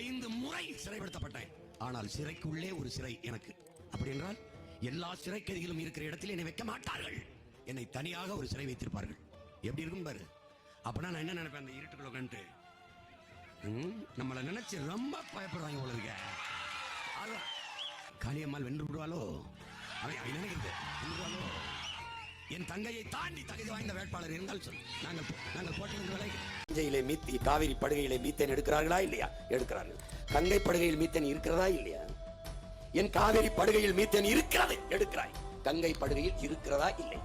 ஐந்து முறை சிறைப்படுத்தப்பட்டேன். ஆனால் சிறைக்குள்ளே ஒரு சிறை எனக்கு. அப்படி என்றால் எல்லா சிறை கைதிகளும் இருக்கிற இடத்தில் என்னை வைக்க மாட்டார்கள். என்னை தனியாக ஒரு சிறை வைத்திருப்பார்கள். எப்படி இருக்கும் பாரு? அப்பனா நான் என்ன நினைப்பேன் அந்த இருட்டுக்குள்ள உட்காந்துட்டு நம்மளை நினைச்சு ரொம்ப பயப்படுவாங்க உங்களுக்கு இருக்க. அதான் காளியம்மாள் வென்று விடுவாளோ? அவன் நினைக்கிறது? விடுவாளோ? என் தங்கையை தாண்டி தகுதி வாய்ந்த வேட்பாளர் என்றால் சொல் நாங்கள் நாங்கள் போட்டிருந்த தஞ்சையிலே மீத்தி காவிரி படுகையிலே மீத்தேன் எடுக்கிறார்களா இல்லையா? எடுக்கிறார்கள். கங்கை படுகையில் மீத்தேன் இருக்கிறதா இல்லையா? என் காவிரி படுகையில் மீத்தேன் இருக்கிறது எடுக்கிறாய். கங்கை படுகையில் இருக்கிறதா இல்லை?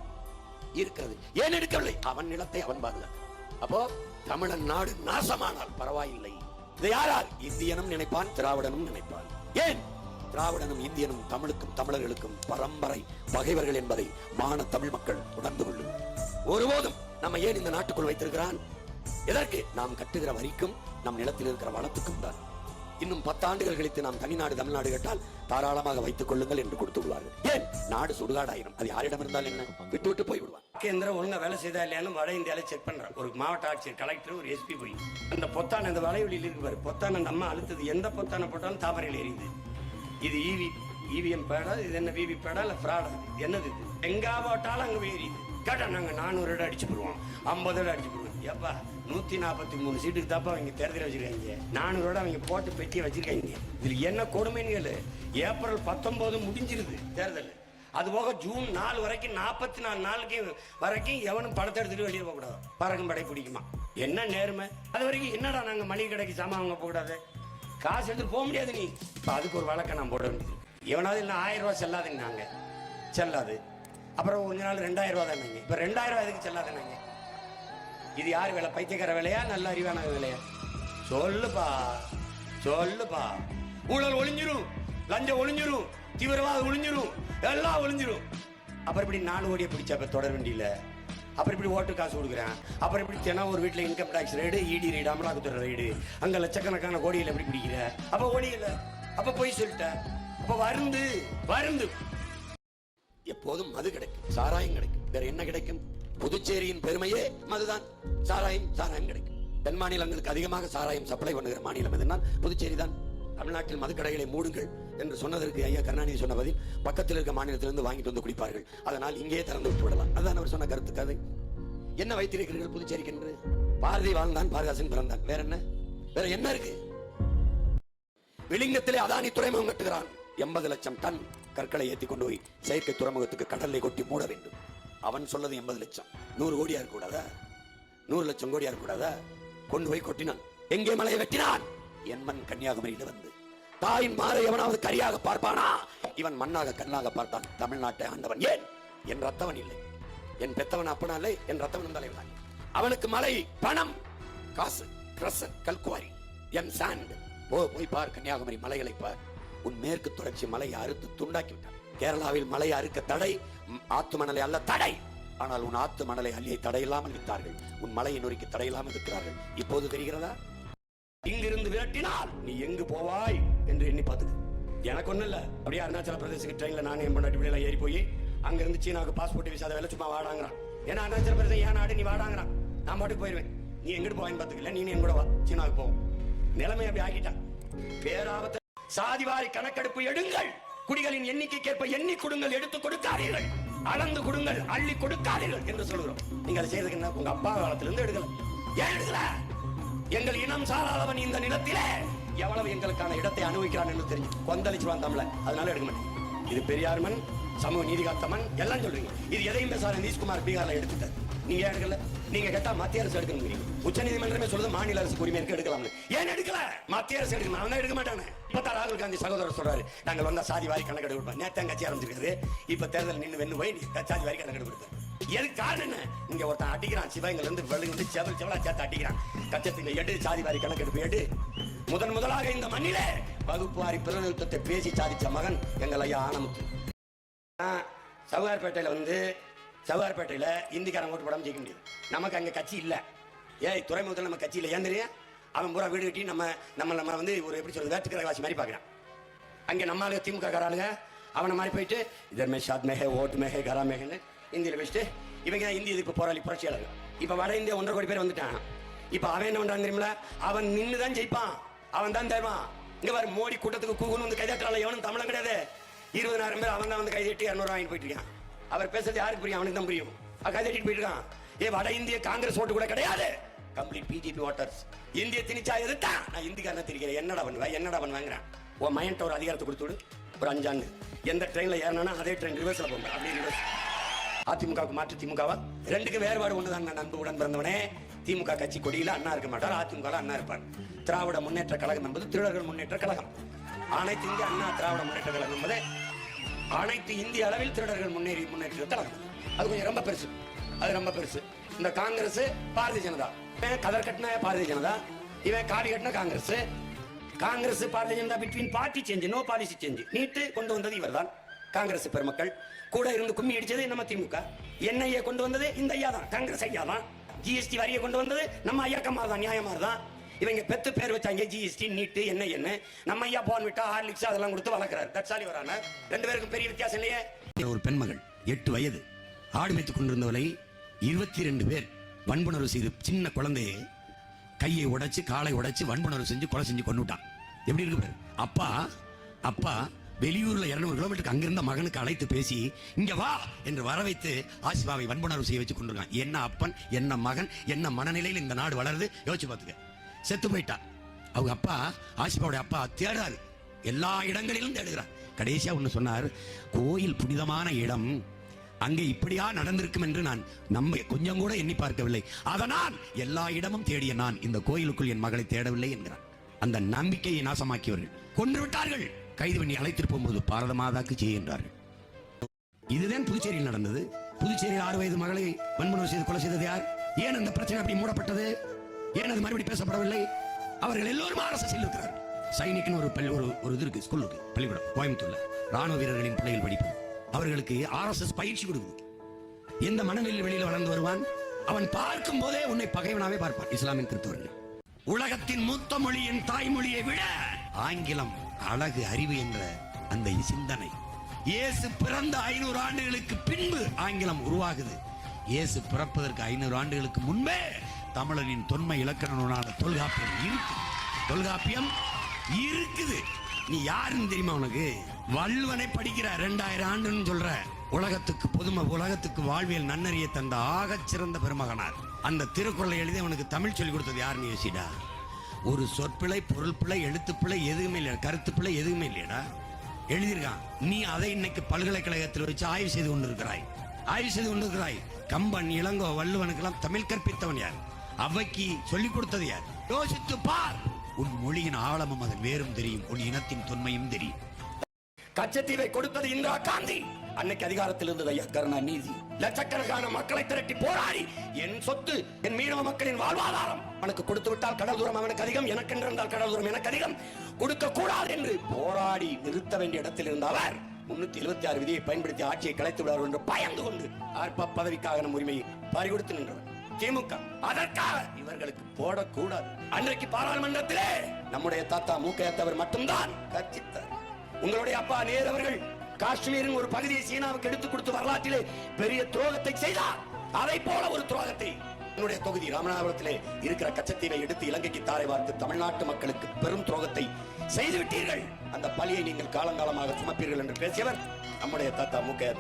இருக்கிறது. ஏன் எடுக்கவில்லை? அவன் நிலத்தை அவன் பாதுகாக்க அப்போ தமிழன் நாடு நாசமானால் பரவாயில்லை. இதை யாரால்? இந்தியனும் நினைப்பான் திராவிடனும் நினைப்பான். ஏன்? திராவிடனும் இந்தியனும் தமிழுக்கும் தமிழர்களுக்கும் பரம்பரை பகைவர்கள் என்பதை மான தமிழ் மக்கள் உணர்ந்து கொள்ளும். ஒருபோதும் நம்ம ஏன் இந்த நாட்டுக்குள் வைத்திருக்கிறான்? எதற்கு நாம் கட்டுகிற வரிக்கும் நம் நிலத்தில் இருக்கிற வளத்துக்கும் தான். இன்னும் பத்தாண்டுகள் கழித்து நாம் தனிநாடு தமிழ்நாடு கேட்டால் தாராளமாக வைத்துக் கொள்ளுங்கள் என்று கொடுத்து விடுவார்கள். ஏன்? நாடு சுடுகாடாயிரும். அது யாரிடம் இருந்தால் என்ன? விட்டு விட்டு போய் விடுவார் கேந்திரம் ஒழுங்கா வேலை செய்தா இல்லையானு வட இந்தியாவில செக் பண்றான். ஒரு மாவட்ட ஆட்சியர் கலெக்டர் ஒரு எஸ்பி போய். அந்த பொத்தான அந்த வலைவெளியில் இருக்கு பாரு. பொத்தான அந்த அம்மா அழுத்தது. எந்த பொத்தானை போட்டாலும் தாமரையில் எரியுது. இது ஈவி இவிஎம் பேடா இது என்ன விவி பேடா இல்லை ஃப்ராடா என்னது இது? போட்டாலும் அங்கே போய் கேட்டால் நாங்கள் நானூறு இடம் அடிச்சு போடுவோம். ஐம்பது இடம் அடிச்சு போடுவோம். எப்பா நூற்றி நாற்பத்தி மூணு சீட்டுக்கு தாப்பா அவங்க தேர்தல் வச்சுருக்காங்க. நானூறு இடம் அவங்க போட்டு பெட்டியை வச்சிருக்காங்க. இதில் என்ன கொடுமைன்னு கேளு. ஏப்ரல் பத்தொம்போது முடிஞ்சிருது தேர்தல். அது போக ஜூன் நாலு வரைக்கும் நாற்பத்தி நாலு நாளுக்கு வரைக்கும் எவனும் படத்தை எடுத்துட்டு வெளியே போகக்கூடாது. பறக்கும் படை பிடிக்குமா? என்ன நேர்மை? அது வரைக்கும் என்னடா நாங்கள் மளிகை கடைக்கு சாமான் வாங்க போகக்கூடாது? காசு எடுத்துட்டு போக முடியாது நீ. இப்போ அதுக்கு ஒரு வழக்கை நான் போட வேண்டியது. எவனாவது இல்லை ஆயிரம் செல்லாதுங்க செல்லாதுன்னாங்க. செல்லாது. அப்புறம் கொஞ்ச நாள் ரெண்டாயிரம் ரூபா தானேங்க. இப்போ ரெண்டாயிரம் ரூபா எதுக்கு செல்லாதுன்னாங்க? இது யார் வேலை? பைத்தியக்கார வேலையா? நல்ல அறிவான வேலையா? சொல்லுப்பா. சொல்லுப்பா. ஊழல் ஒளிஞ்சிரும். லஞ்சம் ஒளிஞ்சிரும். தீவிரவாதம் ஒளிஞ்சிரும். எல்லாம் ஒளிஞ்சிரும். அப்புறம் இப்படி நாலு ஓடியை பிடிச்சா இப்ப தொடர வேண்டியில அப்புறம் இப்படி ஓட்டு காசு கொடுக்குறேன். அப்புறம் இப்படி தினம் ஒரு வீட்டில் income tax raid ED raid அமலாக்கத்துறை ரைடு அங்கே லட்சக்கணக்கான கோடியில் எப்படி பிடிக்கிற. அப்போ ஓடியல அப்போ போய் சொல்லிட்டேன் அப்போ வருந்து வருந்து. எப்போதும் மது கிடைக்கும் சாராயம் கிடைக்கும். வேற என்ன கிடைக்கும்? புதுச்சேரியின் பெருமையே மதுதான். சாராயம் சாராயம் கிடைக்கும். தென் மாநிலங்களுக்கு அதிகமாக சாராயம் சப்ளை பண்ணுகிற மாநிலம் எதுனால் புதுச்சேரி தான் தமிழ்நாட்டில் மதுக்கடைகளை மூடுங்கள். என்று சொன்னதற்கு ஐயா கருணாநிதி சொன்ன பதில் பக்கத்தில் இருக்க மாநிலத்திலிருந்து வாங்கிட்டு வந்து குடிப்பார்கள். அதனால் இங்கே திறந்து விட்டு விடலாம். அதுதான் அவர் சொன்ன கருத்து கதை. என்ன வைத்திருக்கிறீர்கள் புதுச்சேரிக்கு என்று? பாரதி வாழ்ந்தான் பாரதாசன் பிறந்தான். வேற என்ன? வேற என்ன இருக்கு? விளிங்கத்திலே அதானி துறைமுகம் கட்டுகிறான். எண்பது லட்சம் டன் கற்களை ஏத்தி கொண்டு போய் செயற்கை துறைமுகத்துக்கு கடலை கொட்டி மூட வேண்டும். அவன் சொல்லது எண்பது லட்சம். நூறு கோடியா இருக்கூடாதா நூறு லட்சம் கோடியா இருக்கூடாதா கொண்டு போய் கொட்டினான். எங்கே மலையை வெட்டினான்? என் மண் கன்னியாகுமரியில வந்து. தாயின் மாறை எவனாவது கரியாக பார்ப்பானா? இவன் மண்ணாக கண்ணாக பார்த்தான். தமிழ்நாட்டை ஆண்டவன். ஏன்? என் ரத்தவன் இல்லை. என் பெத்தவன் அப்பனா இல்லை என் ரத்தவன் தலைவன் அவனுக்கு மலை பணம் காசு கிரஸ் கல்குவாரி எம் சாண்ட் ஓ போய் பார் கன்னியாகுமரி மலைகளை பார். உன் மேற்கு தொடர்ச்சி மலையை அறுத்து துண்டாக்கி விட்டான். கேரளாவில் மலையை அறுக்க தடை ஆத்து மணலை அல்ல தடை. ஆனால் உன் ஆத்து மணலை அள்ளியை தடையில்லாமல் வித்தார்கள் உன் மலையை நொறுக்கி தடையில்லாமல் இருக்கிறார்கள். இப்போது தெரிகிறதா? இங்கிருந்து விரட்டினால் நீ எங்கு போவாய்? என்று எண்ணி பார்த்துக்கு எனக்கு ஒன்றும் இல்ல. அப்படியே அருணாச்சல பிரதேசத்துக்கு ட்ரெயின்ல நானும் என் பொண்டாட்டி பிள்ளைல ஏறி போய் அங்க இருந்து சீனாவுக்கு பாஸ்போர்ட் விசாத வேலை சும்மா வாடாங்கிறான். ஏன்னா அருணாச்சல பிரதேசம் ஏன் நாடு? நீ வாடாங்கிறான். நான் பாட்டுக்கு போயிடுவேன் நீ எங்கிட்டு போவான்னு பார்த்துக்கல. நீ என் கூட வா. சீனாவுக்கு போவோம். நிலைமை அப்படி ஆகிட்டான். பேராபத்த சாதிவாரி கணக்கெடுப்பு எடுங்கள். குடிகளின் எண்ணிக்கைக்கேற்ப எண்ணி கொடுங்கள் எடுத்து கொடுக்காதீர்கள். அளந்து கொடுங்கள் அள்ளி கொடுக்காதீர்கள் என்று சொல்கிறோம் நீங்க அதை செய்யறதுக்கு என்ன? உங்க அப்பா காலத்துல இருந்து எடுக்கல. ஏன் எடுக்கல? எங்கள் இனம் சாராதவன் இந்த நிலத்திலே. எவ்வளவு எங்களுக்கான இடத்தை அனுபவிக்கிறான் என்று தெரியும். கொந்தளிச்சுவான் தமிழ அதனால எடுக்க மாட்டேன். இது பெரியார் மண் சமூக நீதி காத்த எல்லாம் சொல்றீங்க. இது எதையும் பேசாத நிதிஷ்குமார் பீகார்ல எடுத்துட்டார். நீங்க ஏன் எடுக்கல? நீங்க கேட்டா மத்திய அரசு எடுக்கணும் உச்ச நீதிமன்றமே சொல்லுது மாநில அரசு உரிமை இருக்கு எடுக்கலாம்னு. ஏன் எடுக்கல? மத்திய அரசு எடுக்கணும். அவன் எடுக்க மாட்டானே. இப்ப ராகுல் காந்தி சகோதரர் சொல்றாரு நாங்கள் வந்தா சாதி வாரி கணக்கெடு கொடுப்போம். நேத்தான் கட்சி ஆரம்பிச்சிருக்காரு. இப்ப தேர்தல் நின்று வெண்ணு போய் நீ சாதி வாரி கணக்கெடு கொடுப்பேன். எதுக்கு காரணம் என்ன? இங்க ஒருத்தன் அடிக்கிறான் சிவங்கள் இருந்து வெள்ளி செவல் செவலா சேர்த்து அடிக்கிறான். கச்சத்துக்கு எடு சாதி வாரி கணக்கெடுப்பு எடு. முதன் முதலாக இந்த மண்ணிலே வகுப்புவாரி பிரதிநிதித்துவத்தை பேசி சாதித்த மகன் எங்கள் ஐயா ஆனமுத்து. சவுகார்பேட்டையில் வந்து சவுகார்பேட்டையில் இந்திக்காரன் ஓட்டு போடாமல் ஜெயிக்க முடியும் நமக்கு அங்கே கட்சி இல்லை. ஏய் துறைமுகத்தில் நம்ம கட்சி இல்லை ஏன் தெரியும்? அவன் பூரா வீடு கட்டி நம்ம நம்ம நம்ம வந்து ஒரு எப்படி சொல்றது வேற்றுக்கிற மாதிரி பார்க்குறான் அங்கே நம்ம ஆளுங்க திமுக காராளுங்க அவனை மாதிரி போயிட்டு இதர் ஷாத் மேகே ஓட்டு மேகே கரா மேகன்னு இந்தியில் வச்சுட்டு இவங்க தான் இந்திய எதிர்ப்பு போராளி புரட்சியாளர்கள். இப்போ வட இந்தியா ஒன்றரை கோடி பேர் வந்துட்டான். இப்போ அவன் என்ன பண்ணுறான் தெரியுமில அவன் நின்று தான் ஜெயிப்பான். அவன் தான் தெரியுமா? இங்க வர மோடி கூட்டத்துக்கு கூகுன்னு வந்து கைதட்டால எவனும் தமிழன் கிடையாது. இருபதாயிரம் பேர் அவன் தான் வந்து கைதட்டி இரநூறு வாங்கிட்டு போயிட்டு இருக்கான். அவர் பேசுறது யாருக்கு புரியும்? அவனுக்கு தான் புரியும். அவன் கைதட்டிட்டு போயிருக்கான் இருக்கான். ஏ வட இந்திய காங்கிரஸ் ஓட்டு கூட கிடையாது. கம்ப்ளீட் பிஜேபி ஓட்டர்ஸ் இந்திய திணிச்சா எதிர்த்தான் நான் இந்திக்காரன தெரிகிறேன். என்னடா பண்ணுவேன் என்னடா பண்ணுவாங்கிறேன்? உன் மையன்ட்ட ஒரு அதிகாரத்தை கொடுத்துடு ஒரு அஞ்சாண்டு. எந்த ட்ரெயின்ல ஏறினா அதே ட்ரெயின் ரிவர்ஸ்ல போங்க. அப்படியே ரிவர்ஸ் அதிமுகவுக்கு மாற்று திமுகவா? ரெண்டுக்கு வேறுபாடு ஒன்று நான் நண்பு உடன் பிறந்தவனே. திமுக கட்சி கொடியில அண்ணா இருக்க மாட்டார். அதிமுக அண்ணா இருப்பார். திராவிட முன்னேற்ற கழகம் என்பது திருடர்கள் முன்னேற்ற கழகம். அனைத்து இந்திய அண்ணா திராவிட முன்னேற்ற கழகம் என்பது அனைத்து இந்திய அளவில் திருடர்கள் முன்னேறி முன்னேற்ற கழகம். அது கொஞ்சம் ரொம்ப பெருசு. அது ரொம்ப பெருசு. இந்த காங்கிரஸ் பாரதிய ஜனதா. இவன் கதர் கட்டின பாரதிய ஜனதா. இவன் காடி கட்டின Congress. Congress Bharatiya Janata between party change no policy change NEET கொண்டு வந்தது இவர்தான். காங்கிரஸ் பெருமக்கள். கூட இருந்து கும்மி அடிச்சது நம்ம திமுக. என்ஐஏ கொண்டு வந்தது இந்த ஐயா தான் காங்கிரஸ் ஐயா தான் ஜிஎஸ்டி வரியை கொண்டு வந்தது நம்ம ஐயாக்கம்மா தான் நியாயமாக தான். இவங்க பெத்து பேர் வச்சாங்க ஜிஎஸ்டி நீட்டு என்ன என்ன. நம்ம ஐயா போன் விட்டா ஹார்லிக்ஸ் அதெல்லாம் கொடுத்து வளர்க்குறாரு. தட்சாலி வரான ரெண்டு பேருக்கும் பெரிய வித்தியாசம் இல்லையே? ஒரு பெண்மகள் எட்டு வயது. ஆடு மேய்த்து கொண்டிருந்தவளை இருபத்தி ரெண்டு பேர் வன்புணர்வு செய்து சின்ன குழந்தையை கையை உடைச்சு காலை உடைச்சு வன்புணர்வு செஞ்சு கொலை செஞ்சு கொண்டுட்டான் எப்படி இருக்கு அப்பா அப்பா வெளியூர்ல இருநூறு கிலோமீட்டருக்கு அங்கிருந்த மகனுக்கு அழைத்து பேசி இங்க வா! என்று வர வைத்து ஆசிபாவை வன்புணர்வு செய்ய வச்சு கொண்டிருக்கான். என்ன அப்பன் என்ன மகன் என்ன மனநிலையில் இந்த நாடு வளருது? யோசிச்சு பார்த்துக்க. செத்து போயிட்டா அவங்க அப்பா ஆசிபாவுடைய அப்பா தேடாரு எல்லா இடங்களிலும் தேடுகிறார். கடைசியா ஒண்ணு சொன்னார் கோயில் புனிதமான இடம். அங்கே இப்படியா நடந்திருக்கும் என்று நான் நம்ப கொஞ்சம் கூட எண்ணி பார்க்கவில்லை. அதனால் எல்லா இடமும் தேடிய நான் இந்த கோயிலுக்குள் என் மகளை தேடவில்லை என்கிறான் அந்த நம்பிக்கையை நாசமாக்கியவர்கள். கொன்று விட்டார்கள். கைது பண்ணி அழைத்திட்டு போகும்போது பாரத மாதாக்கு செய்கின்றார்கள் இதுதான் புதுச்சேரியில் நடந்தது. புதுச்சேரியில் ஆறு வயது மகளை வன்முறை செய்து கொலை செய்தது யார்? ஏன் அந்த பிரச்சனை அப்படி மூடப்பட்டது? ஏன் அது மறுபடி பேசப்படவில்லை? அவர்கள் எல்லோரும் ஆர்எஸ்எஸ் இருக்கிறார் சைனிக்னு ஒரு பள்ளி ஒரு ஒரு இது இருக்கு ஸ்கூல் இருக்கு பள்ளிக்கூடம் கோயம்புத்தூர்ல. ராணுவ வீரர்களின் பிள்ளைகள் படிப்பு அவர்களுக்கு ஆர்எஸ்எஸ் பயிற்சி கொடுக்குது. எந்த மனநிலையில் வெளியில் வளர்ந்து வருவான்? அவன் பார்க்கும் போதே உன்னை பகைவனாவே பார்ப்பான். இஸ்லாமின் கிறிஸ்தவர்கள். உலகத்தின் மூத்த மொழியின் தாய்மொழியை விட ஆங்கிலம் அழகு அறிவு என்ற அந்த சிந்தனை. இயேசு பிறந்த ஐநூறு ஆண்டுகளுக்கு பின்பு ஆங்கிலம் உருவாகுது. இயேசு பிறப்பதற்கு ஐநூறு ஆண்டுகளுக்கு முன்பே தமிழனின் தொன்மை இலக்கண நூலான தொல்காப்பியம் இருக்கு. தொல்காப்பியம் இருக்குது. நீ யாருன்னு தெரியுமா உனக்கு? வள்ளுவனை படிக்கிற ரெண்டாயிரம் ஆண்டுன்னு சொல்ற உலகத்துக்கு பொதும உலகத்துக்கு வாழ்வியல் நன்னறிய தந்த ஆகச் சிறந்த பெருமகனார். அந்த திருக்குறளை எழுதி அவனுக்கு தமிழ் சொல்லிக் கொடுத்தது யாருன்னு யோசிடா? ஒரு சொற்பிழை பொருள் பிழை எழுத்துப்பிழை எதுவுமே இல்லை கருத்து பிழை எதுவுமே இல்லையடா? எழுதியிருக்கான். நீ அதை இன்னைக்கு பல்கலைக்கழகத்தில் வச்சு ஆய்வு செய்து கொண்டிருக்கிறாய். ஆய்வு செய்து கொண்டிருக்கிறாய். கம்பன் இளங்கோ வள்ளுவனுக்கெல்லாம் தமிழ் கற்பித்தவன் யார்? அவைக்கு சொல்லிக் கொடுத்தது யார்? யோசித்து பார். உன் மொழியின் ஆழமும் அதன் வேறும் தெரியும். உன் இனத்தின் தொன்மையும் தெரியும். கச்சத்தீவை கொடுத்தது இந்திரா காந்தி. அன்னைக்கு அதிகாரத்தில் இருந்தது ஐயா கருணாநிதி லட்சக்கணக்கான மக்களை திரட்டி போராடி. என் சொத்து என் மீனவ மக்களின் வாழ்வாதாரம். அவனுக்கு கொடுத்து விட்டால் கடல் தூரம் அவனுக்கு அதிகம் எனக்கு என்றால் கடல் தூரம் எனக்கு அதிகம். கொடுக்க கூடாது என்று போராடி நிறுத்த வேண்டிய இடத்தில் இருந்த அவர் முன்னூத்தி எழுபத்தி ஆறு விதியை பயன்படுத்தி ஆட்சியை கலைத்து விடுவார் என்று பயந்து கொண்டு ஆர்ப்ப பதவிக்காக நம் உரிமையை பறிகொடுத்து நின்றவர். திமுக. அதற்காக இவர்களுக்கு போடக்கூடாது. அன்றைக்கு பாராளுமன்றத்திலே நம்முடைய தாத்தா மூக்கையத்தவர் மட்டும்தான் கர்ச்சித்தார் உங்களுடைய அப்பா நேரு அவர்கள் காஷ்மீரின் ஒரு பகுதியை சீனாவுக்கு எடுத்துக் கொடுத்து வரலாற்றிலே பெரிய துரோகத்தை செய்தார். அதை போல ஒரு துரோகத்தை என்னுடைய தொகுதி ராமநாதபுரத்திலே இருக்கிற கச்சத்தீவை எடுத்து இலங்கைக்கு தாரை வார்த்து தமிழ்நாட்டு மக்களுக்கு பெரும் துரோகத்தை செய்து விட்டீர்கள் அந்த பழியை நீங்கள் காலங்காலமாக சுமப்பீர்கள் என்று பேசியவர் நம்முடைய தாத்தா மூக்கையா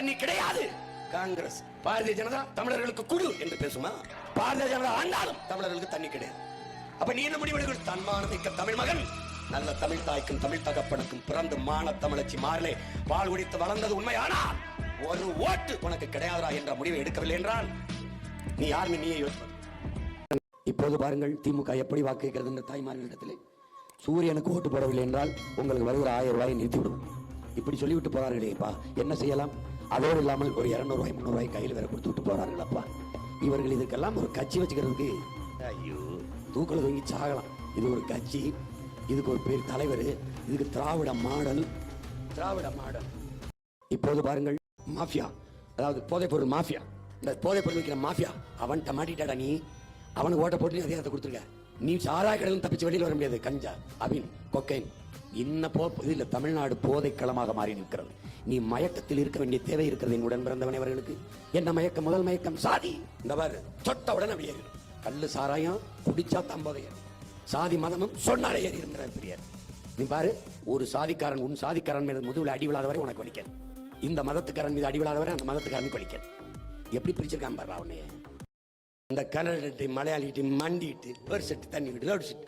நீ கிடையாது. காங்கிரஸ் பாரதிய ஜனதா தமிழர்களுக்கு குழு என்று பேசுமா? பாரதிய ஜனதா ஆண்டாலும் தமிழர்களுக்கு தண்ணி கிடையாது. அப்ப நீ என்ன முடிவெடுக்க தன்மானமிக்க தமிழ் மகன். நல்ல தமிழ் தாய்க்கும் தமிழ் தகப்பனுக்கும் பிறந்து மான தமிழச்சி மாறலே பால் குடித்து வளர்ந்தது உண்மையானால் ஒரு ஓட்டு உனக்கு கிடையாதா என்ற முடிவை எடுக்கவில்லை என்றால் நீ யாருன்னு நீயே யோசிப்பது. இப்போது பாருங்கள் திமுக எப்படி வாக்கு கேட்கிறது என்ற தாய்மார்களிடத்திலே சூரியனுக்கு ஓட்டு போடவில்லை என்றால் உங்களுக்கு வருகிற ஆயிரம் ரூபாயை நிறுத்தி விடும் இப்படி சொல்லிவிட்டு போறார்களேப்பா என்ன செய்யலாம்? அதோடு இல்லாமல் ஒரு இருநூறு ரூபாய் முந்நூறு ரூபாய் கையில் வேற கொடுத்து விட்டு போறார்களப்பா இவர்கள் இதுக்கெல்லாம் ஒரு கட்சி வச்சுக்கிறதுக்கு ஐயோ. தூக்கல தூங்கி சாகலாம். இது ஒரு கட்சி இதுக்கு ஒரு பேர் தலைவர் இதுக்கு திராவிட மாடல் திராவிட மாடல். இப்போது பாருங்கள் மாஃபியா. அதாவது போதைப்பொருள் மாஃபியா. இந்த போதைப்பொருள் வைக்கிற விற்கிற மாஃபியா அவன்கிட்ட மாட்டிட்டாடா நீ? அவனுக்கு ஓட்ட போட்டு நீ அதிகாரத்தை கொடுத்துருக்க. நீ சாராய கடலும் தப்பிச்சு வெளியில் வர முடியாது கஞ்சா அபின் கொக்கைன். இன்ன போ இதில் தமிழ்நாடு போதைக்களமாக மாறி நிற்கிறது. நீ மயக்கத்தில் இருக்க வேண்டிய தேவை இருக்கிறது என் உடன் பிறந்தவன் அவர்களுக்கு. என்ன மயக்கம்? முதல் மயக்கம் சாதி. இந்த பாரு சொட்ட உடனே அப்படியே கல் சாராயம் குடிச்சா தம்போதையம் சாதி மதமும் சொன்னாலே ஏறி இருக்கிறார் பெரியார். நீ பாரு ஒரு சாதிக்காரன் உன் சாதிக்காரன் மீது முதுவில் அடி விழாதவரை உனக்கு வலிக்காது. இந்த மதத்துக்காரன் மீது அடி விழாதவரை அந்த மதத்துக்காரனுக்கு வலிக்காது. எப்படி பிரிச்சிருக்கான் பாரு அவனையே இந்த கன்னடத்தை மலையாளிட்டு மண்டிட்டு ஒரு செட்டு தண்ணி விட்டு ஒரு செட்டு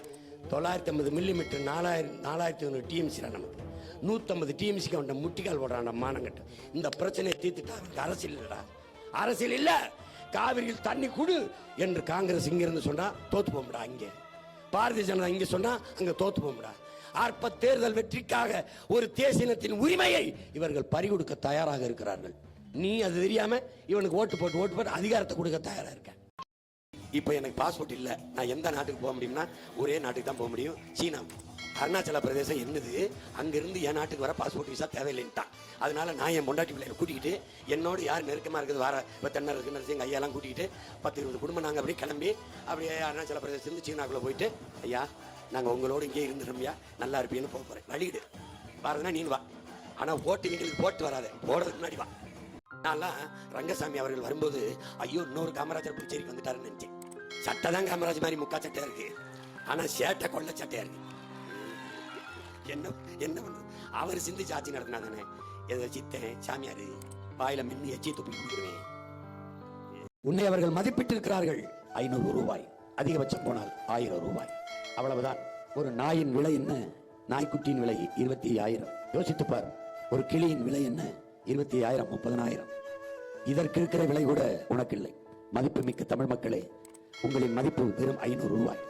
தொள்ளாயிரத்தி ஐம்பது மில்லிமீட்டர் நாலாயிரம் நாலாயிரத்தி ஐநூறு டிஎம்சி நமக்கு. நூற்றம்பது டிஎம்சிக்கு அவன் முட்டிக்கால் போடுறான் மானங்கட்ட. இந்த பிரச்சனையை தீர்த்துட்டா அவனுக்கு அரசியல் இல்லைடா. அரசியல் இல்லை. காவிரியில் தண்ணி கொடு என்று காங்கிரஸ் இங்கிருந்து சொன்னால் தோற்று தோத்து போகும்டா இங்கே. பாரதிய ஜனதா இங்கே சொன்னால் அங்கே தோத்து போகும்டா. அற்ப தேர்தல் வெற்றிக்காக ஒரு தேசினத்தின் உரிமையை இவர்கள் பறிகொடுக்க தயாராக இருக்கிறார்கள். நீ அது தெரியாம இவனுக்கு ஓட்டு போட்டு ஓட்டு போட்டு அதிகாரத்தை கொடுக்க தயாரா இருக்க. இப்போ எனக்கு பாஸ்போர்ட் இல்லை. நான் எந்த நாட்டுக்கு போக முடியும்னா ஒரே நாட்டுக்கு தான் போக முடியும். சீனா. அருணாச்சல பிரதேசம் என்னது? அங்கிருந்து என் நாட்டுக்கு வர பாஸ்போர்ட் விசா தேவையில்லைன்ட்டான். அதனால நான் என் பொண்டாட்டி பிள்ளைகளை கூட்டிக்கிட்டு என்னோட யார் நெருக்கமாக இருக்குது வர இப்போ தென்னர் இருக்கு எங்கள் ஐயாலாம் கூட்டிக்கிட்டு பத்து இருபது குடும்பம் நாங்கள் அப்படியே கிளம்பி அப்படியே அருணாச்சல பிரதேசத்துலேருந்து சீனாக்குள்ளே போயிட்டு ஐயா நாங்கள் உங்களோட இங்கே இருந்துடுறோம்யா நல்லா இருப்பீன்னு போக போகிறேன் வழிகிடு வரதுனா நீ வா. ஆனால் ஓட்டு வீட்டுக்கு போட்டு வராது. போடுறதுக்கு முன்னாடி வா. நான்லாம் ரங்கசாமி அவர்கள் வரும்போது ஐயோ இன்னொரு காமராஜர் புதுச்சேரிக்கு வந்துட்டாருன்னு நினச்சேன். சட்டை தான் காமராஜ் மாதிரி முக்கா சட்டையாக இருக்குது ஆனால் சேட்டை கொள்ள சட்டையாக இருக்குது என்ன என்ன பண்ணுறது? அவர் சிந்திச்சு ஆட்சி நடத்தினா தானே? எதை சித்தேன் சாமியாரு வாயில மின்னி எச்சி துப்பி கொடுக்குறேன் உன்னை அவர்கள் மதிப்பிட்டிருக்கிறார்கள். ஐநூறு ரூபாய். அதிகபட்சம் போனால் ஆயிரம் ரூபாய். அவ்வளவுதான். ஒரு நாயின் விலை என்ன? நாய்க்குட்டியின் விலை இருபத்தி ஆயிரம். யோசித்துப்பார் ஒரு கிளியின் விலை என்ன? இருபத்தி ஆயிரம் முப்பதனாயிரம். இதற்கு இருக்கிற விலை கூட உனக்கு இல்லை. மதிப்பு மிக்க தமிழ் மக்களே உங்களின் மதிப்பு வெறும் ஐநூறு ரூபாய்.